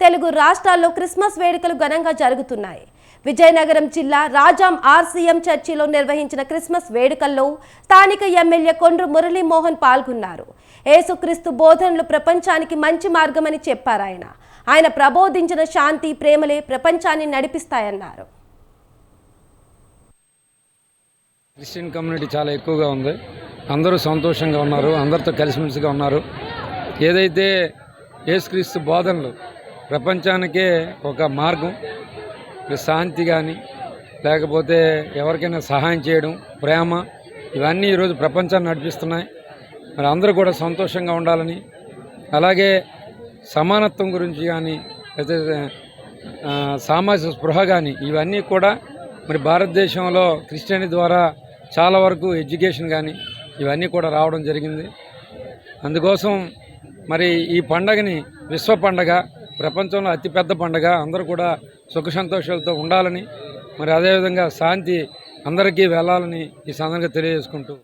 తెలుగు రాష్ట్రాల్లో క్రిస్మస్ వేడుకలు ఘనంగా జరుగుతున్నాయి. విజయనగరం జిల్లా రాజాం ఆర్సీఎం చర్చిలో నిర్వహించిన క్రిస్మస్ వేడుకల్లో స్థానిక ఎమ్మెల్యే కొండ్రు మురళీమోహన్ పాల్గొన్నారు. ఏసుక్రీస్తు బోధనలు ప్రపంచానికి మంచి మార్గమని చెప్పారాయన ఆయన. ఆయన ప్రబోధించిన శాంతి ప్రేమలే ప్రపంచాన్ని నడిపిస్తాయన్నారు. క్రిస్టియన్ కమ్యూనిటీ చాలా ఎక్కువగా ఉంది. అందరూ సంతోషంగా ఉన్నారు అందరితో కలిసిమెలిసిగా ఉన్నారు. ఏదైతే యేసుక్రీస్తు బోధనలు ప్రపంచానికే ఒక మార్గం. శాంతి కానీ లేకపోతే ఎవరికైనా సహాయం చేయడం ప్రేమ ఇవన్నీ ఈరోజు ప్రపంచాన్ని నడిపిస్తున్నాయి. మరి అందరూ కూడా సంతోషంగా ఉండాలని అలాగే సమానత్వం గురించి కానీ అయితే సామాజిక స్పృహ కానీ ఇవన్నీ కూడా మరి భారతదేశంలో క్రిస్టియని ద్వారా చాలా వరకు ఎడ్యుకేషన్ కానీ ఇవన్నీ కూడా రావడం జరిగింది. అందుకోసం మరి ఈ పండగని విశ్వ పండగ ప్రపంచంలో అతిపెద్ద పండగ. అందరూ కూడా సుఖ సంతోషాలతో ఉండాలని మరి అదేవిధంగా శాంతి అందరికీ వెళ్ళాలని ఈ సందర్భంగా తెలియజేసుకుంటూ